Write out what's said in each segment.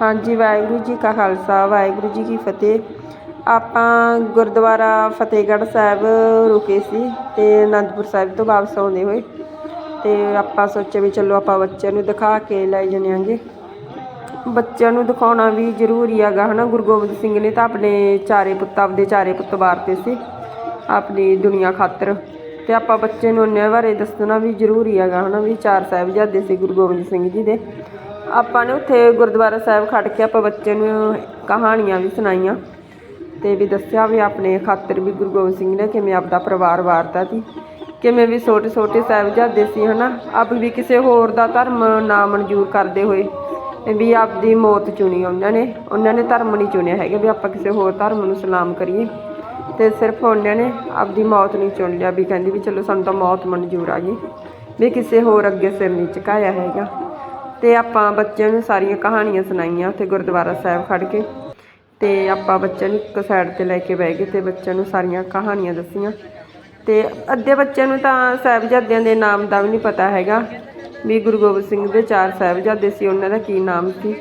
ਹਾਂਜੀ, ਵਾਹਿਗੁਰੂ ਜੀ ਕਾ ਖਾਲਸਾ, ਵਾਹਿਗੁਰੂ ਜੀ ਕੀ ਫਤਿਹ। ਆਪਾਂ ਗੁਰਦੁਆਰਾ ਫਤਿਹਗੜ੍ਹ ਸਾਹਿਬ ਰੁਕੇ ਸੀ ਤੇ ਅਨੰਦਪੁਰ ਸਾਹਿਬ ਤੋਂ ਵਾਪਸ ਆਉਂਦੇ ਹੋਏ ਤੇ ਆਪਾਂ ਸੋਚਿਆ ਵੀ ਚਲੋ ਆਪਾਂ ਬੱਚਿਆਂ ਨੂੰ ਦਿਖਾ ਕੇ ਲੈ ਜਾਣਾਂਗੇ ਬੱਚਿਆਂ ਨੂੰ ਦਿਖਾਉਣਾ ਵੀ ਜ਼ਰੂਰੀ ਹੈਗਾ, ਹਨਾ? ਗੁਰੂ ਗੋਬਿੰਦ ਸਿੰਘ ਨੇ ਤਾਂ ਆਪਣੇ ਚਾਰੇ ਪੁੱਤ, ਆਪਦੇ ਚਾਰੇ ਪੁੱਤ ਵਾਰਤੇ ਸੀ, ਆਪਣੀ ਦੁਨੀਆ ਖਾਤਰ। ਤੇ ਆਪਾਂ ਬੱਚੇ ਨੂੰ ਉਹਨਾਂ ਬਾਰੇ ਦੱਸਣਾ ਵੀ ਜ਼ਰੂਰੀ ਹੈਗਾ, ਹਨਾ? ਵੀ ਚਾਰ ਸਾਹਿਬਜ਼ਾਦੇ ਸੀ ਗੁਰੂ ਗੋਬਿੰਦ ਸਿੰਘ ਜੀ ਦੇ। ਆਪਾਂ ਨੇ ਉੱਥੇ ਗੁਰਦੁਆਰਾ ਸਾਹਿਬ ਖੜ ਕੇ ਆਪਾਂ ਬੱਚੇ ਨੂੰ ਕਹਾਣੀਆਂ ਵੀ ਸੁਣਾਈਆਂ ਤੇ ਵੀ ਦੱਸਿਆ ਵੀ ਆਪਣੇ ਖਾਤਰ ਵੀ ਗੁਰੂ ਗੋਬਿੰਦ ਸਿੰਘ ਨੇ ਕਿਵੇਂ ਆਪਦਾ ਪਰਿਵਾਰ ਵਾਰਤਾ ਸੀ, ਕਿਵੇਂ ਵੀ ਛੋਟੇ ਛੋਟੇ ਸਾਹਿਬਜ਼ਾਦੇ ਸੀ, ਹਨਾ? ਆਪ ਵੀ ਕਿਸੇ ਹੋਰ ਦਾ ਧਰਮ ਨਾ ਮਨਜ਼ੂਰ ਕਰਦੇ ਹੋਏ ਵੀ ਆਪਦੀ ਮੌਤ ਚੁਣੀ ਉਹਨਾਂ ਨੇ। ਉਹਨਾਂ ਨੇ ਧਰਮ ਨਹੀਂ ਚੁਣਿਆ ਹੈਗਾ ਵੀ ਆਪਾਂ ਕਿਸੇ ਹੋਰ ਧਰਮ ਨੂੰ ਸਲਾਮ ਕਰੀਏ। ਤੇ ਸਿਰਫ ਉਹਨਾਂ ਨੇ ਆਪਦੀ ਮੌਤ ਨਹੀਂ ਚੁਣ ਲਿਆ ਵੀ ਕਹਿੰਦੀ ਵੀ ਚਲੋ ਸਾਨੂੰ ਤਾਂ ਮੌਤ ਮਨਜ਼ੂਰ ਆ ਗਈ। ਵੀ ਕਿਸੇ ਹੋਰ ਅੱਗੇ ਸਿਰ ਨਹੀਂ ਝੁਕਾਇਆ ਹੈਗਾ। ਤੇ ਆਪਾਂ ਬੱਚਿਆਂ ਨੂੰ ਸਾਰੀਆਂ ਕਹਾਣੀਆਂ ਸੁਣਾਈਆਂ ਉੱਥੇ ਗੁਰਦੁਆਰਾ ਸਾਹਿਬ ਖੜ ਕੇ। ਤੇ ਆਪਾਂ ਬੱਚਿਆਂ ਨੂੰ ਇੱਕ ਸਾਈਡ ਤੇ ਲੈ ਕੇ ਬਹਿ ਗਏ ਤੇ ਬੱਚਿਆਂ ਨੂੰ ਸਾਰੀਆਂ ਕਹਾਣੀਆਂ ਦੱਸੀਆਂ। ਤੇ ਅੱਧੇ ਬੱਚਿਆਂ ਨੂੰ ਤਾਂ ਸਾਹਿਬਜ਼ਾਦਿਆਂ ਦੇ ਨਾਮ ਦਾ ਵੀ ਨਹੀਂ ਪਤਾ ਹੈਗਾ। ਵੀ ਗੁਰੂ ਗੋਬਿੰਦ ਸਿੰਘ ਦੇ ਚਾਰ ਸਾਹਿਬਜ਼ਾਦੇ ਸੀ, ਉਹਨਾਂ ਦਾ ਕੀ ਨਾਮ ਸੀ?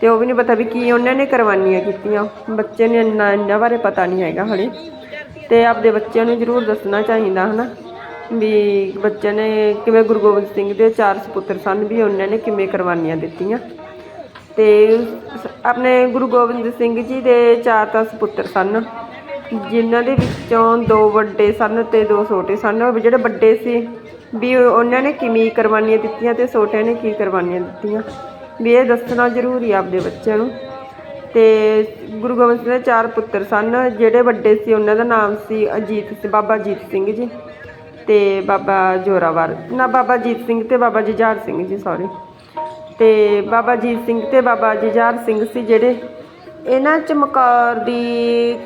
ਤੇ ਉਹ ਵੀ ਨਹੀਂ ਪਤਾ ਵੀ ਕੀ ਉਹਨਾਂ ਨੇ ਕੁਰਬਾਨੀਆਂ ਕੀਤੀਆਂ। ਬੱਚੇ ਨੂੰ ਇੰਨਾ ਇਹਨਾਂ ਬਾਰੇ ਪਤਾ ਨਹੀਂ ਹੈਗਾ ਹਲੇ। ਤੇ ਆਪਦੇ ਬੱਚਿਆਂ ਨੂੰ ਜ਼ਰੂਰ ਦੱਸਣਾ ਚਾਹੀਦਾ, ਹਨਾ? ਵੀ ਬੱਚਿਆਂ ਨੇ ਕਿਵੇਂ ਗੁਰੂ ਗੋਬਿੰਦ ਸਿੰਘ ਦੇ ਚਾਰ ਸੁਪੁੱਤਰ ਸਨ ਵੀ ਉਹਨਾਂ ਨੇ ਕਿਵੇਂ ਕੁਰਬਾਨੀਆਂ ਦਿੱਤੀਆਂ। ਤੇ ਆਪਣੇ ਗੁਰੂ ਗੋਬਿੰਦ ਸਿੰਘ ਜੀ ਦੇ ਚਾਰ ਤਾਂ ਸੁਪੁੱਤਰ ਸਨ, ਜਿਨ੍ਹਾਂ ਦੇ ਵਿੱਚੋਂ ਦੋ ਵੱਡੇ ਸਨ ਤੇ ਦੋ ਛੋਟੇ ਸਨ। ਵੀ ਜਿਹੜੇ ਵੱਡੇ ਸੀ ਵੀ ਉਹਨਾਂ ਨੇ ਕਿਵੇਂ ਕੁਰਬਾਨੀਆਂ ਦਿੱਤੀਆਂ ਤੇ ਛੋਟਿਆਂ ਨੇ ਕੀ ਕੁਰਬਾਨੀਆਂ ਦਿੱਤੀਆਂ। ਵੀ ਇਹ ਦੱਸਣਾ ਜ਼ਰੂਰੀ ਆਪਦੇ ਬੱਚਿਆਂ ਨੂੰ। ਤੇ ਗੁਰੂ ਗੋਬਿੰਦ ਸਿੰਘ ਦੇ ਚਾਰ ਪੁੱਤਰ ਸਨ, ਜਿਹੜੇ ਵੱਡੇ ਸੀ, ਉਹਨਾਂ ਦਾ ਨਾਮ ਸੀ ਅਜੀਤ ਬਾਬਾ ਅਜੀਤ ਸਿੰਘ ਜੀ। ਤੇ ਬਾਬਾ ਜੋਰਾਵਰ, ਨਾ ਬਾਬਾ ਅਜੀਤ ਸਿੰਘ ਤੇ ਬਾਬਾ ਜੁਝਾਰ ਸਿੰਘ ਜੀ ਸੌਰੀ ਤੇ ਬਾਬਾ ਅਜੀਤ ਸਿੰਘ ਤੇ ਬਾਬਾ ਜੁਝਾਰ ਸਿੰਘ ਸੀ ਜਿਹੜੇ ਇਹਨਾਂ ਚਮਕੌਰ ਦੀ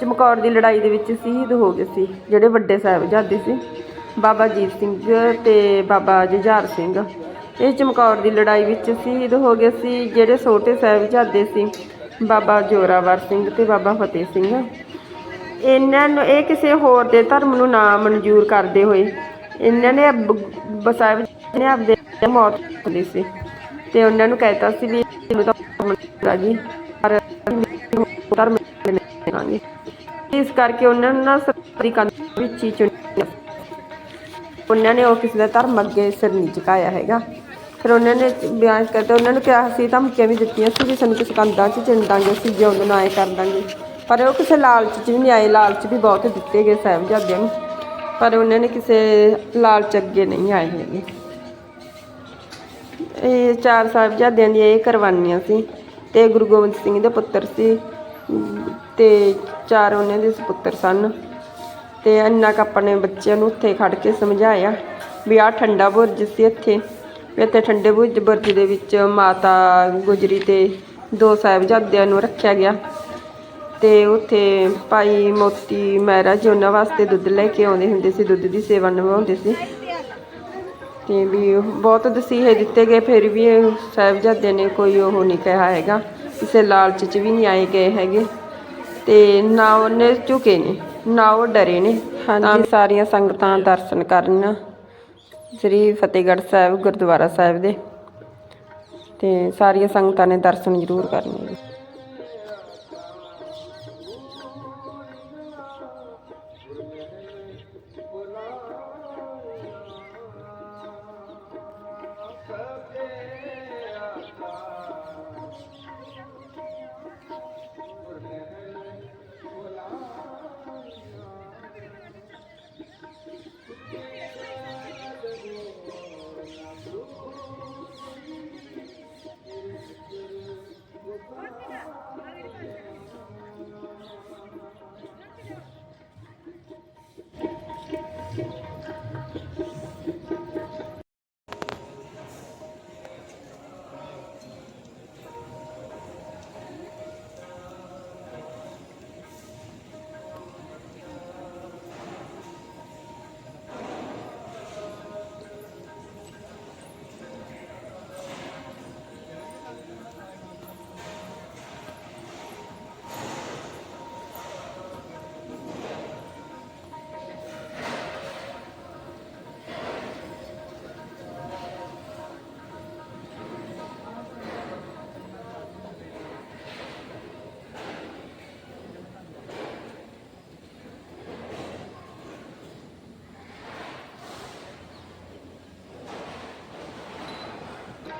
ਚਮਕੌਰ ਦੀ ਲੜਾਈ ਦੇ ਵਿੱਚ ਸ਼ਹੀਦ ਹੋ ਗਏ ਸੀ, ਜਿਹੜੇ ਵੱਡੇ ਸਾਹਿਬਜ਼ਾਦੇ ਸੀ। ਬਾਬਾ ਅਜੀਤ ਸਿੰਘ ਤੇ ਬਾਬਾ ਜੁਝਾਰ ਸਿੰਘ, ਇਹ ਚਮਕੌਰ ਦੀ ਲੜਾਈ ਵਿੱਚ ਸ਼ਹੀਦ ਹੋ ਗਏ ਸੀ, ਜਿਹੜੇ ਛੋਟੇ ਸਾਹਿਬਜ਼ਾਦੇ ਸੀ। ਬਾਬਾ ਜੋਰਾਵਰ ਸਿੰਘ ਤੇ ਬਾਬਾ ਫਤਿਹ ਸਿੰਘ। ਇਹਨਾਂ ਨੂੰ ਇਹ ਕਿਸੇ ਹੋਰ ਦੇ ਧਰਮ ਨੂੰ ਨਾ ਮਨਜ਼ੂਰ ਕਰਦੇ ਹੋਏ, ਇਹਨਾਂ ਨੇ ਬਸਾਹਿਬ ਨੇ ਆਪਦੇ ਮੌਤ ਹੁੰਦੀ ਸੀ ਤੇ ਉਹਨਾਂ ਨੂੰ ਕਹਿਤਾ ਸੀ ਵੀ ਇਹਨੂੰ ਤਾਂ ਮੰਨਦਾ ਜੀ, ਪਰ ਧਰਮ ਨਹੀਂ ਮੰਨਾਂਗੇ ਇਸ ਕਰਕੇ ਉਹਨਾਂ ਨੂੰ ਨਾ ਸਰਕਾਰੀ ਕੰਨ ਵਿੱਚ ਹੀ ਚੁਣਿਆ ਉਹਨਾਂ ਨੇ ਉਹ ਕਿਸੇ ਦਾ ਧਰਮ ਅੱਗੇ ਸਿਰ ਨਹੀਂ ਝੁਕਾਇਆ ਹੈਗਾ। ਫਿਰ ਉਹਨਾਂ ਨੇ ਬਿਆਨ ਕਰਦੇ ਉਹਨਾਂ ਨੂੰ ਕਿਹਾ ਸੀ ਧਮਕੀਆਂ ਵੀ ਦਿੱਤੀਆਂ ਸੀ ਵੀ ਸਾਨੂੰ ਕਿਸੇ ਕੰਧਾਂ 'ਚ ਚਿਣ ਅਸੀਂ ਜਿਉਂਦੇ ਨਾ ਆਏ ਕਰ ਦਾਂਗੇ। ਪਰ ਉਹ ਕਿਸੇ ਲਾਲਚ 'ਚ ਵੀ ਨਹੀਂ ਆਏ, ਲਾਲਚ ਵੀ ਬਹੁਤ ਦਿੱਤੇ ਗਏ ਸਾਹਿਬਜ਼ਾਦਿਆਂ ਨੂੰ। ਪਰ ਉਹਨਾਂ ਨੇ ਕਿਸੇ ਲਾਲਚ ਅੱਗੇ ਨਹੀਂ ਆਏ ਹੈਗੇ। ਇਹ ਚਾਰ ਸਾਹਿਬਜ਼ਾਦਿਆਂ ਦੀਆਂ ਇਹ ਕੁਰਬਾਨੀਆਂ ਸੀ ਤੇ ਗੁਰੂ ਗੋਬਿੰਦ ਸਿੰਘ ਦੇ ਪੁੱਤਰ ਸੀ ਅਮ ਤੇ ਚਾਰ ਉਹਨਾਂ ਦੇ ਸੁਪੁੱਤਰ ਸਨ। ਤੇ ਇੰਨਾ ਕੁ ਆਪਣੇ ਬੱਚਿਆਂ ਨੂੰ ਉੱਥੇ ਖੜ ਕੇ ਸਮਝਾਇਆ ਵੀ ਆਹ ਠੰਡਾ ਬੁਰਜ ਸੀ ਇੱਥੇ। ਵੀ ਇੱਥੇ ਠੰਡੇ ਬੁਰਜ ਬੁਰਜ ਦੇ ਵਿੱਚ ਮਾਤਾ ਗੁਜਰੀ ਤੇ ਦੋ ਸਾਹਿਬਜ਼ਾਦਿਆਂ ਨੂੰ ਰੱਖਿਆ ਗਿਆ। ਤੇ ਉੱਥੇ ਭਾਈ ਮੋਤੀ ਮਹਾਰਾਜ ਉਹਨਾਂ ਵਾਸਤੇ ਦੁੱਧ ਲੈ ਕੇ ਆਉਂਦੇ ਹੁੰਦੇ ਸੀ ਦੁੱਧ ਦੀ ਸੇਵਾ ਨਿਭਾਉਂਦੇ ਸੀ। ਤੇ ਵੀ ਬਹੁਤ ਦਸੀਹੇ ਦਿੱਤੇ ਗਏ ਫਿਰ ਵੀ ਸਾਹਿਬਜ਼ਾਦੇ ਨੇ ਕੋਈ ਉਹ ਨਹੀਂ ਕਿਹਾ ਹੈਗਾ ਕਿਸੇ ਲਾਲਚ 'ਚ ਵੀ ਨਹੀਂ ਆਏ ਗਏ ਹੈਗੇ। ਤੇ ਨਾ ਉਹਨੇ ਝੁਕੇ ਨੇ ਨਾ ਉਹ ਡਰੇ ਨੇ। ਹਾਂਜੀ। ਸਾਰੀਆਂ ਸੰਗਤਾਂ ਦਰਸ਼ਨ ਕਰਨ ਸ੍ਰੀ ਫਤਿਹਗੜ੍ਹ ਸਾਹਿਬ ਗੁਰਦੁਆਰਾ ਸਾਹਿਬ ਦੇ। ਤੇ ਸਾਰੀਆਂ ਸੰਗਤਾਂ ਨੇ ਦਰਸ਼ਨ ਜ਼ਰੂਰ ਕਰਨੇ।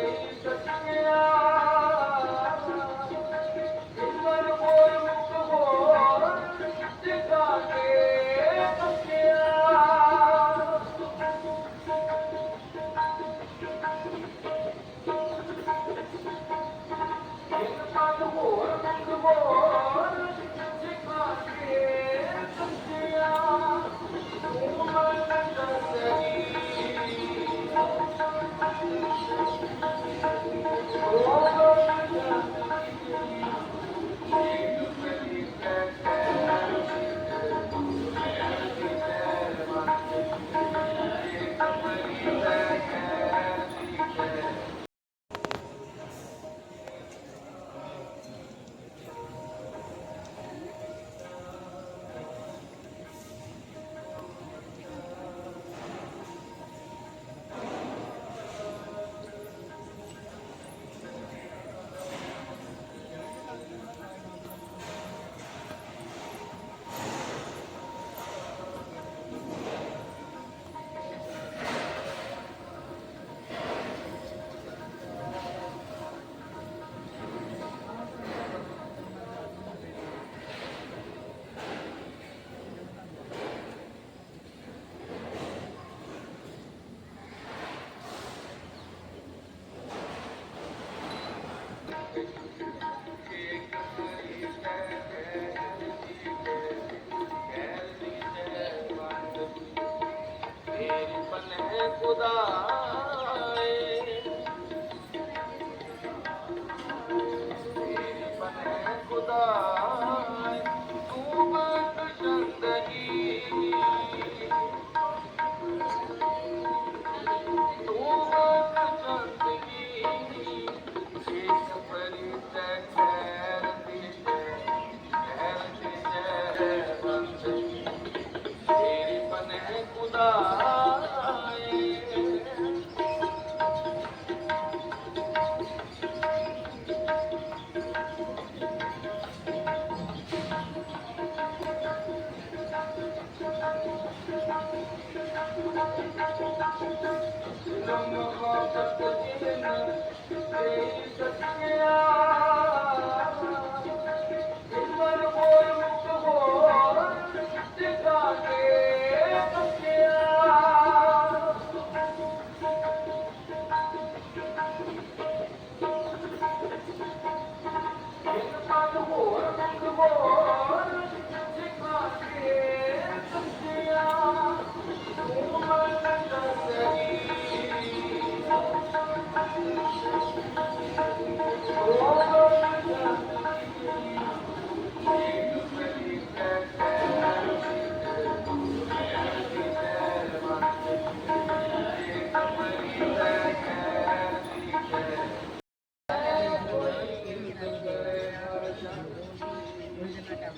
Jesus, come here. ਜੀ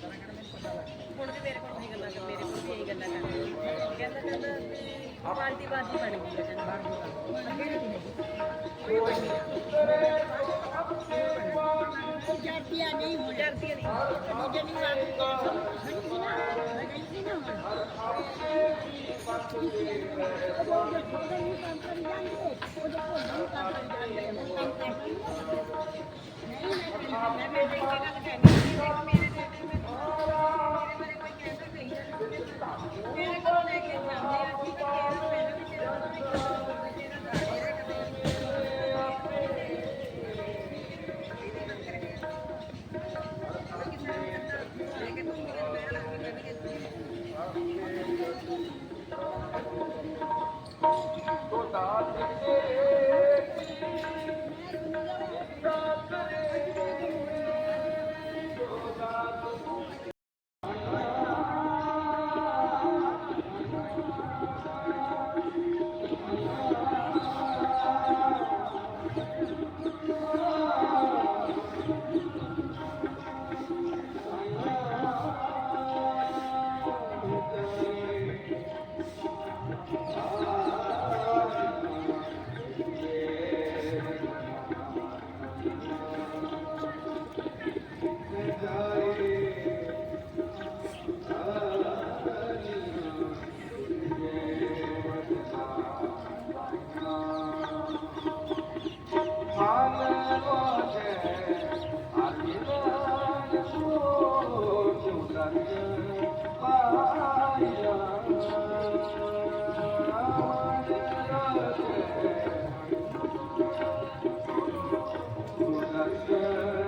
ਹੁਣ ਵੀ ਮੇਰੇ ਕੋਲ ਵੀ ਗੱਲਾਂ ਕਰ, ਮੇਰੇ ਕੋਲ ਵੀ ਇਹੀ ਗੱਲਾਂ ਕਰ ਕਹਿੰਦਾ ਕਹਿੰਦਾ ਵੀ ਪਾਰਟੀ ਬਾਜੀ ਬਣ ਗਈ ਹੈ ਕਹਿੰਦਾ ਅੱਗੇ ਨਹੀਂ। ਕੋਈ ਬਣੀ ਜਰਤੀਆਂ ਨਹੀਂ ਹੋਇਆ ਡਰਦੀ ਨਹੀਂ ਦੂਜੇ ਨਹੀਂ ਲੱਗਦੀ ਹਣੀ ਸੀ ਨਾ ਹਣੀ ਸੀ ਨਾ ਹੁਣ ਉਹਦੇ ਥੋੜੇ ਨੂੰ ਕੰਮ ਕਰੀ ਜਾਂਦੇ ਉਹਦੇ ਕੋਲ ਨੂੰ ਕੰਮ ਕਰੀ ਜਾਂਦੇ ਨਹੀਂ ਮੈਂ ਮੈਂ ਮੇਰੇ ਇੱਕ ਗੱਲ ਕਹਿੰਦੀ ਮੇਰੇ ਨਹੀਂ ਮੇਰੇ world.